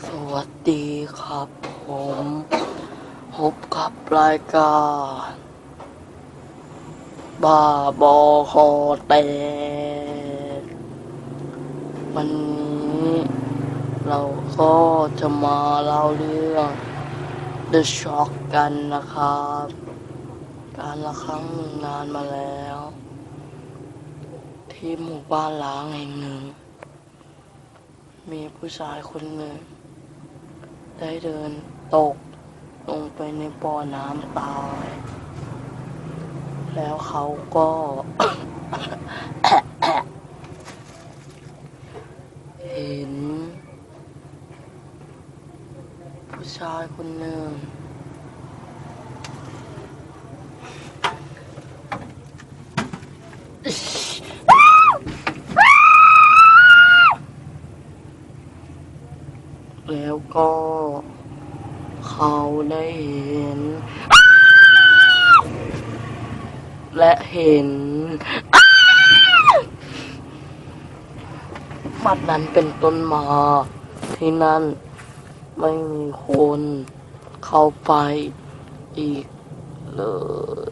สวัสดีครับผมพบกับรายการบ้าบอคอแตกวันนี้เราก็จะมาเล่าเรื่อง The Shock กันนะครับ การละครั้งหนึ่งนานมาแล้ว ที่หมู่บ้านล้างแห่งหนึ่ง มีผู้ชายคนหนึ่ง ได้เดินตกลงไปในบ่อน้ำตาย แล้วเขาก็ เห็น ผู้ชายคนหนึ่ง แล้วก็เขาได้เห็น และเห็นบัดนั้นเป็นต้นมา ที่นั่นไม่มีคนเข้าไปอีกเลย